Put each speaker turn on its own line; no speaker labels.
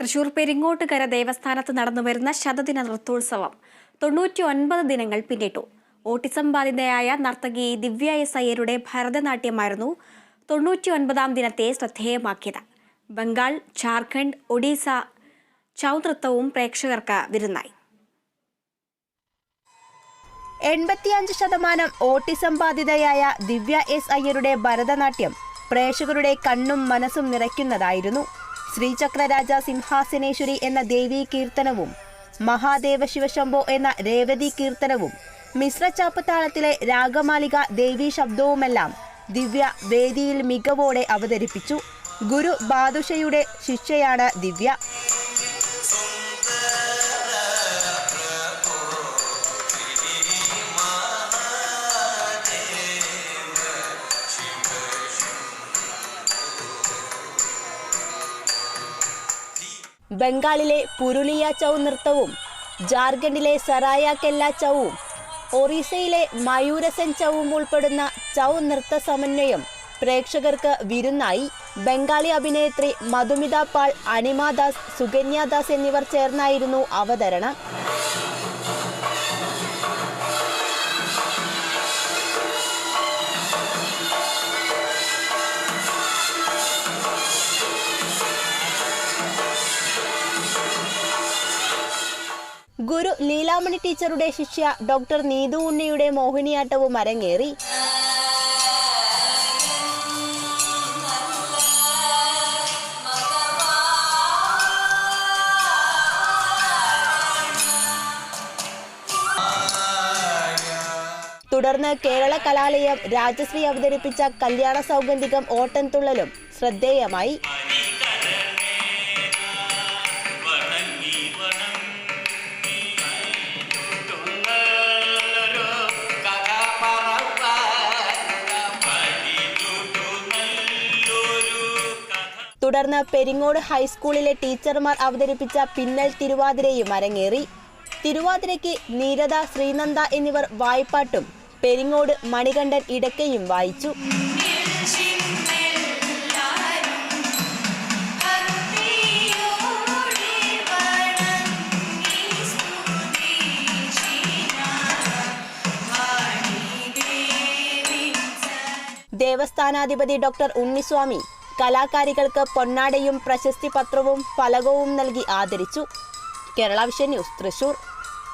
തൃശൂർ പെരിങ്ങോട്ടുകര ദേവസ്ഥാനത്ത് നടന്നുവരുന്ന ശതദിന നൃത്തോത്സവം തൊണ്ണൂറ്റി ഒൻപത് ദിനങ്ങൾ പിന്നിട്ടു. ഓട്ടിസം ബാധിതയായ നർത്തകി ദിവ്യ എസ് അയ്യരുടെ ഭരതനാട്യമായിരുന്നു തൊണ്ണൂറ്റി ഒൻപതാം ദിനത്തെ ശ്രദ്ധേയമാക്കിയത്. ബംഗാൾ ജാർഖണ്ഡ് ഒഡീസ ചൗ പ്രേക്ഷകർക്ക് വിരുന്നായി.
എൺപത്തിയഞ്ച് ശതമാനം ഓട്ടിസം ബാധിതയായ ദിവ്യ എസ് അയ്യരുടെ ഭരതനാട്യം പ്രേക്ഷകരുടെ കണ്ണും മനസ്സും നിറയ്ക്കുന്നതായിരുന്നു. ശ്രീചക്രരാജ സിംഹാസനേശ്വരി എന്ന ദേവീ കീർത്തനവും മഹാദേവ ശിവശംഭോ എന്ന രേവതി കീർത്തനവും മിശ്ര ചാപ്പത്താളത്തിലെ രാഗമാലിക ദേവീ ശബ്ദവുമെല്ലാം ദിവ്യ വേദിയിൽ മികവോടെ അവതരിപ്പിച്ചു. ഗുരു ബാദുഷയുടെ ശിഷ്യയാണ് ദിവ്യ. ബംഗാളിലെ പുരുളിയ ചൗ നൃത്തവും ജാർഖണ്ഡിലെ സറായ കെല്ല ചൗവും ഒറീസയിലെ മയൂരസൻ ചൗവും ഉൾപ്പെടുന്ന ചൗ നൃത്ത സമന്വയം പ്രേക്ഷകർക്ക് വിരുന്നായി. ബംഗാളി അഭിനേത്രി മധുമിത പാൾ അനിമ ദാസ് സുകന്യ ദാസ് എന്നിവർ ചേർന്നായിരുന്നു അവതരണം. ഗുരു ലീലാമണി ടീച്ചറുടെ ശിഷ്യ ഡോക്ടർ നീതു ഉണ്ണിയുടെ മോഹിനിയാട്ടവും അരങ്ങേറി. തുടർന്ന് കേരള കലാലയം രാജശ്രീ അവതരിപ്പിച്ച കല്യാണ സൗഗന്ധികം ഓട്ടൻതുള്ളലും ശ്രദ്ധേയമായി. തുടർന്ന് പെരിങ്ങോട് ഹൈസ്കൂളിലെ ടീച്ചർമാർ അവതരിപ്പിച്ച പിന്നൽ തിരുവാതിരയും അരങ്ങേറി. തിരുവാതിരയ്ക്ക് നീരദ ശ്രീനന്ദ എന്നിവർ വായ്പാട്ടും പെരിങ്ങോട് മണികണ്ഠൻ ഇടക്കയും വായിച്ചു. ദേവസ്ഥാനാധിപതി ഡോക്ടർ ഉണ്ണിസ്വാമി കലാകാരികൾക്ക് പൊന്നാടയും പ്രശസ്തി പത്രവും ഫലകവും നൽകി ആദരിച്ചു. Kerala Vision News Thrissur.